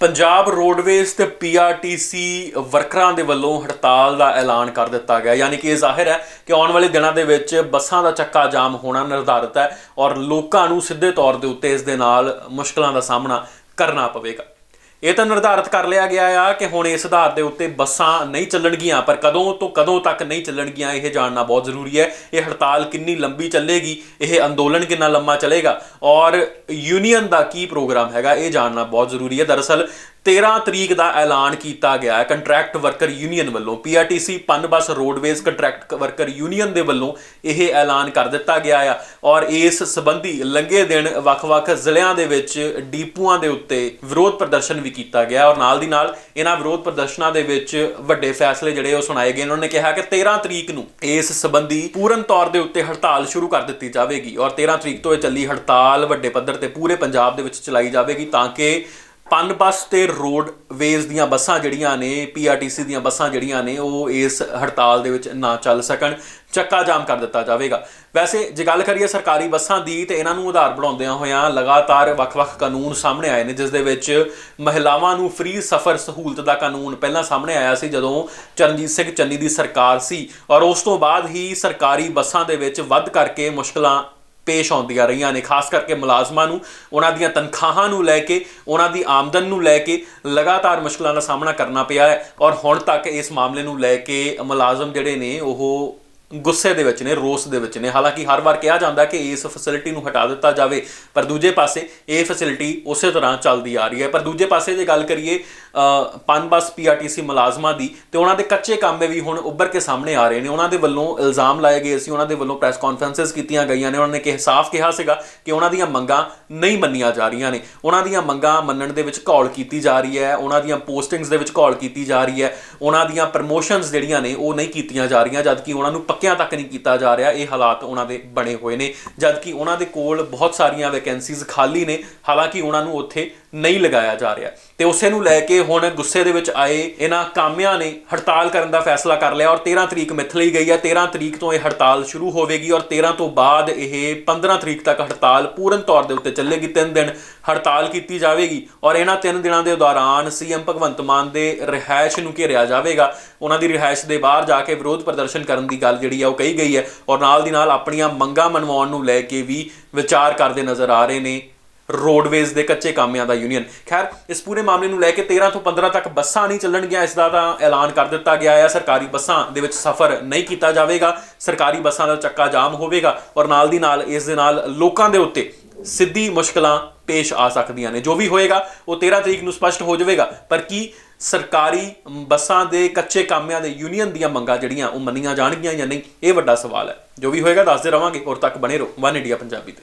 Punjab roadways ਤੇ PRTC ਵਰਕਰਾਂ ਦੇ ਵੱਲੋਂ ਹੜਤਾਲ ਦਾ ਐਲਾਨ ਕਰ ਦਿੱਤਾ ਗਿਆ। ਯਾਨੀ ਕਿ ਇਹ ਜ਼ਾਹਿਰ ਹੈ ਕਿ ਆਉਣ ਵਾਲੇ ਦਿਨਾਂ ਦੇ ਵਿੱਚ ਬੱਸਾਂ ਦਾ ਚੱਕਾ ਜਾਮ ਹੋਣਾ ਨਿਰਧਾਰਿਤ ਹੈ ਔਰ ਲੋਕਾਂ ਨੂੰ ਸਿੱਧੇ ਤੌਰ ਦੇ ਉੱਤੇ ਇਸ ਦੇ ਨਾਲ ਮੁਸ਼ਕਲਾਂ ਦਾ ਸਾਹਮਣਾ ਕਰਨਾ ਪਵੇਗਾ। ਇਹ ਤਾਂ ਨਿਰਧਾਰਿਤ ਕਰ ਲਿਆ ਗਿਆ ਆ ਕਿ ਹੁਣ ਇਸ ਆਧਾਰ ਦੇ ਉੱਤੇ ਬੱਸਾਂ ਨਹੀਂ ਚੱਲਣਗੀਆਂ, ਪਰ ਕਦੋਂ ਤੋਂ ਕਦੋਂ ਤੱਕ ਨਹੀਂ ਚੱਲਣਗੀਆਂ, ਇਹ ਜਾਣਨਾ ਬਹੁਤ ਜ਼ਰੂਰੀ ਹੈ। ਇਹ ਹੜਤਾਲ ਕਿੰਨੀ ਲੰਬੀ ਚੱਲੇਗੀ, ਇਹ ਅੰਦੋਲਨ ਕਿੰਨਾ ਲੰਮਾ ਚੱਲੇਗਾ ਔਰ ਯੂਨੀਅਨ ਦਾ ਕੀ ਪ੍ਰੋਗਰਾਮ ਹੈਗਾ, ਇਹ ਜਾਣਨਾ ਬਹੁਤ ਜ਼ਰੂਰੀ ਹੈ। ਦਰਅਸਲ 13 ਤਰੀਕ ਦਾ ਐਲਾਨ ਕੀਤਾ ਗਿਆ ਹੈ। ਕੰਟਰੈਕਟ ਵਰਕਰ ਯੂਨੀਅਨ ਵੱਲੋਂ PRTC Punbus roadways contract worker union ਦੇ ਵੱਲੋਂ ਇਹ ਐਲਾਨ ਕਰ ਦਿੱਤਾ ਗਿਆ ਆ ਔਰ ਇਸ ਸੰਬੰਧੀ ਲੰਘੇ ਦਿਨ ਵੱਖ-ਵੱਖ ਜ਼ਿਲ੍ਹਿਆਂ ਦੇ ਵਿੱਚ ਡੀਪੂਆਂ ਦੇ ਉੱਤੇ ਵਿਰੋਧ ਪ੍ਰਦਰਸ਼ਨ ਵੀ ਕੀਤਾ ਗਿਆ ਔਰ ਨਾਲ ਦੀ ਨਾਲ ਇਹਨਾਂ ਵਿਰੋਧ ਪ੍ਰਦਰਸ਼ਨਾਂ ਦੇ ਵਿੱਚ ਵੱਡੇ ਫੈਸਲੇ ਜਿਹੜੇ ਉਹ ਸੁਣਾਏ ਗਏ। ਉਹਨਾਂ ਨੇ ਕਿਹਾ ਕਿ 13 ਤਰੀਕ ਨੂੰ ਇਸ ਸੰਬੰਧੀ ਪੂਰਨ ਤੌਰ ਦੇ ਉੱਤੇ ਹੜਤਾਲ ਸ਼ੁਰੂ ਕਰ ਦਿੱਤੀ ਜਾਵੇਗੀ ਔਰ 13 ਤਰੀਕ ਤੋਂ ਇਹ ਚੱਲੀ ਹੜਤਾਲ ਵੱਡੇ ਪੱਧਰ ਤੇ ਪੂਰੇ ਪੰਜਾਬ ਦੇ ਵਿੱਚ ਚਲਾਈ ਜਾਵੇਗੀ ਤਾਂ ਕਿ ਪਨ ਬੱਸ ਤੇ ਰੋਡਵੇਜ਼ ਦੀਆਂ ਬੱਸਾਂ ਜਿਹੜੀਆਂ ਨੇ ਪੀਆਰਟੀਸੀ ਦੀਆਂ ਬੱਸਾਂ ਜਿਹੜੀਆਂ ਨੇ, ਉਹ ਇਸ ਹੜਤਾਲ ਦੇ ਵਿੱਚ ਨਾ ਚੱਲ ਸਕਣ, ਚੱਕਾ ਜਾਮ ਕਰ ਦਿੱਤਾ ਜਾਵੇਗਾ। ਵੈਸੇ ਜੇ ਗੱਲ ਕਰੀਏ ਸਰਕਾਰੀ ਬੱਸਾਂ ਦੀ, ਤੇ ਇਹਨਾਂ ਨੂੰ ਆਧਾਰ ਬਣਾਉਂਦਿਆਂ ਹੋਇਆਂ ਲਗਾਤਾਰ ਵੱਖ-ਵੱਖ ਕਾਨੂੰਨ ਸਾਹਮਣੇ ਆਏ ਨੇ, ਜਿਸ ਦੇ ਵਿੱਚ ਮਹਿਲਾਵਾਂ ਨੂੰ ਫ੍ਰੀ ਸਫ਼ਰ ਸਹੂਲਤ ਦਾ ਕਾਨੂੰਨ ਪਹਿਲਾਂ ਸਾਹਮਣੇ ਆਇਆ ਸੀ, ਜਦੋਂ ਚਰਨਜੀਤ ਸਿੰਘ ਚੰਨੀ ਦੀ ਸਰਕਾਰ ਸੀ। ਔਰ ਉਸ ਤੋਂ ਬਾਅਦ ਹੀ ਸਰਕਾਰੀ ਬੱਸਾਂ ਦੇ ਵਿੱਚ ਵੱਧ ਕਰਕੇ ਮੁਸ਼ਕਲਾਂ ਪੇਸ਼ ਆਉਂਦੀਆਂ ਰਹੀਆਂ ਨੇ, ਖਾਸ ਕਰਕੇ ਮੁਲਾਜ਼ਮਾਂ ਨੂੰ, ਉਹਨਾਂ ਦੀਆਂ ਤਨਖਾਹਾਂ ਨੂੰ ਲੈ ਕੇ, ਉਹਨਾਂ ਦੀ ਆਮਦਨ ਨੂੰ ਲੈ ਕੇ ਲਗਾਤਾਰ ਮੁਸ਼ਕਲਾਂ ਦਾ ਸਾਹਮਣਾ ਕਰਨਾ ਪਿਆ ਹੈ ਔਰ ਹੁਣ ਤੱਕ ਇਸ ਮਾਮਲੇ ਨੂੰ ਲੈ ਕੇ ਮੁਲਾਜ਼ਮ ਜਿਹੜੇ ਨੇ, ਉਹ ਗੁੱਸੇ ਦੇ ਵਿੱਚ ਨੇ ਰੋਸ ਦੇ ਵਿੱਚ ਨੇ। ਹਾਲਾਂਕਿ ਹਰ ਵਾਰ ਕਿਹਾ ਜਾਂਦਾ ਕਿ ਇਸ ਫੈਸਿਲਿਟੀ ਨੂੰ ਹਟਾ ਦਿੱਤਾ ਜਾਵੇ ਪਰ ਦੂਜੇ ਪਾਸੇ ਇਹ ਫੈਸਿਲਿਟੀ ਉਸੇ ਤਰ੍ਹਾਂ ਚੱਲਦੀ ਆ ਰਹੀ ਹੈ। ਪਰ ਦੂਜੇ ਪਾਸੇ ਜੇ ਗੱਲ ਕਰੀਏ ਅ, ਪਨ ਬੱਸ ਪੀਆਰਟੀਸੀ ਮੁਲਾਜ਼ਮਾਂ ਦੀ ਤੇ ਉਹਨਾਂ ਦੇ ਕੱਚੇ ਕੰਮ ਵੀ ਹੁਣ ਉੱਭਰ ਕੇ ਸਾਹਮਣੇ ਆ ਰਹੇ ਨੇ। ਉਹਨਾਂ ਦੇ ਵੱਲੋਂ ਇਲਜ਼ਾਮ ਲਾਏ ਗਏ ਸੀ ਉਹਨਾਂ ਦੇ ਵੱਲੋਂ ਪ੍ਰੈਸ ਕਾਨਫਰੰਸਸ ਕੀਤੀਆਂ ਗਈਆਂ ਨੇ। ਉਹਨਾਂ ਨੇ ਕਿ ਸਾਫ਼ ਕਿਹਾ ਸੀਗਾ ਕਿ ਉਹਨਾਂ ਦੀਆਂ ਮੰਗਾਂ ਨਹੀਂ ਮੰਨੀਆਂ ਜਾ ਰਹੀਆਂ ਨੇ। ਉਹਨਾਂ ਦੀਆਂ ਮੰਗਾਂ ਮੰਨਣ ਦੇ ਵਿੱਚ ਘੋਲ ਕੀਤੀ ਜਾ ਰਹੀ ਹੈ ਉਹਨਾਂ ਦੀਆਂ ਪੋਸਟਿੰਗਸ ਦੇ ਵਿੱਚ ਘੋਲ ਕੀਤੀ ਜਾ ਰਹੀ ਹੈ ਉਹਨਾਂ ਦੀਆਂ ਪ੍ਰਮੋਸ਼ਨਸ ਜਿਹੜੀਆਂ ਨੇ ਉਹ ਨਹੀਂ ਕੀਤੀਆਂ ਜਾ ਰਹੀਆਂ ਜਦਕਿ ਉਹਨਾਂ ਨੂੰ ਪੱਕਿਆਂ ਤੱਕ ਨਹੀਂ ਕੀਤਾ ਜਾ ਰਿਹਾ, ਇਹ ਹਾਲਾਤ ਉਹਨਾਂ ਦੇ ਬਣੇ ਹੋਏ ਨੇ। ਜਦਕਿ ਉਹਨਾਂ ਦੇ ਕੋਲ ਬਹੁਤ ਸਾਰੀਆਂ ਵੈਕੈਂਸੀਜ਼ ਖਾਲੀ ਨੇ, ਹਾਲਾਂਕਿ ਉਹਨਾਂ ਨੂੰ ਉੱਥੇ ਨਹੀਂ ਲਗਾਇਆ ਜਾ ਰਿਹਾ। ਤੇ ਉਸੇ ਨੂੰ ਲੈ ਕੇ ਹੁਣ ਗੁੱਸੇ ਦੇ ਵਿੱਚ ਆਏ ਇਹਨਾਂ ਕਾਮਿਆਂ ਨੇ ਹੜਤਾਲ ਕਰਨ ਦਾ ਫੈਸਲਾ ਕਰ ਲਿਆ ਔਰ 13 ਤਰੀਕ ਮਿੱਥ ਲਈ ਗਈ ਹੈ। 13 ਤਰੀਕ ਤੋਂ ਇਹ ਹੜਤਾਲ ਸ਼ੁਰੂ ਹੋਵੇਗੀ ਔਰ 13 ਤੋਂ ਬਾਅਦ ਇਹ 15 ਤਰੀਕ ਤੱਕ ਹੜਤਾਲ ਪੂਰਨ ਤੌਰ ਦੇ ਉੱਤੇ ਚੱਲੇਗੀ। 3 ਦਿਨ ਹੜਤਾਲ ਕੀਤੀ ਜਾਵੇਗੀ ਔਰ ਇਹਨਾਂ 3 ਦਿਨਾਂ ਦੇ ਦੌਰਾਨ ਸੀਐਮ ਭਗਵੰਤ ਮਾਨ ਦੇ ਰਿਹਾਇਸ਼ ਨੂੰ ਘੇਰਿਆ ਜਾਵੇਗਾ। ਉਹਨਾਂ ਦੀ ਰਿਹਾਇਸ਼ ਦੇ ਬਾਹਰ ਜਾ ਕੇ ਵਿਰੋਧ ਪ੍ਰਦਰਸ਼ਨ ਕਰਨ ਦੀ ਗੱਲ ਜਿਹੜੀ ਆ ਉਹ ਕਹੀ ਗਈ ਹੈ ਔਰ ਨਾਲ ਦੀ ਨਾਲ ਆਪਣੀਆਂ ਮੰਗਾਂ ਮਨਵਾਉਣ ਨੂੰ ਲੈ ਕੇ ਵੀ ਵਿਚਾਰ ਕਰਦੇ ਨਜ਼ਰ ਆ ਰਹੇ ਨੇ। ਰੋਡਵੇਜ਼ ਦੇ ਕੱਚੇ ਕਾਮਿਆਂ ਦਾ ਯੂਨੀਅਨ ਖੈਰ, ਇਸ ਪੂਰੇ ਮਾਮਲੇ ਨੂੰ ਲੈ ਕੇ 13 ਤੋਂ 15 ਤੱਕ ਬੱਸਾਂ ਨਹੀਂ ਚੱਲਣਗੀਆਂ, ਇਸ ਦਾ ਤਾਂ ਐਲਾਨ ਕਰ ਦਿੱਤਾ ਗਿਆ ਹੈ ਸਰਕਾਰੀ ਬੱਸਾਂ ਦੇ ਵਿੱਚ ਸਫ਼ਰ ਨਹੀਂ ਕੀਤਾ ਜਾਵੇਗਾ। ਸਰਕਾਰੀ ਬੱਸਾਂ ਦਾ ਚੱਕਾ ਜਾਮ ਹੋਵੇਗਾ ਔਰ ਨਾਲ ਦੀ ਨਾਲ ਇਸ ਦੇ ਨਾਲ ਲੋਕਾਂ ਦੇ ਉੱਤੇ ਸਿੱਧੀ ਮੁਸ਼ਕਲਾਂ ਪੇਸ਼ ਆ ਸਕਦੀਆਂ ਨੇ। ਜੋ ਵੀ ਹੋਏਗਾ, ਉਹ 13 ਤਰੀਕ ਨੂੰ ਸਪਸ਼ਟ ਹੋ ਜਾਵੇਗਾ। ਪਰ ਕੀ ਸਰਕਾਰੀ ਬੱਸਾਂ ਦੇ ਕੱਚੇ ਕਾਮਿਆਂ ਦੇ ਯੂਨੀਅਨ ਦੀਆਂ ਮੰਗਾਂ ਜਿਹੜੀਆਂ ਉਹ ਮੰਨੀਆਂ ਜਾਣਗੀਆਂ ਜਾਂ ਨਹੀਂ, ਇਹ ਵੱਡਾ ਸਵਾਲ ਹੈ। ਜੋ ਵੀ ਹੋਏਗਾ, ਦੱਸਦੇ ਰਵਾਂਗੇ। ਔਰ ਤੱਕ ਬਣੇ ਰਹੋ। ਵਨ ਇੰਡੀਆ ਪੰਜਾਬੀ ਤੇ।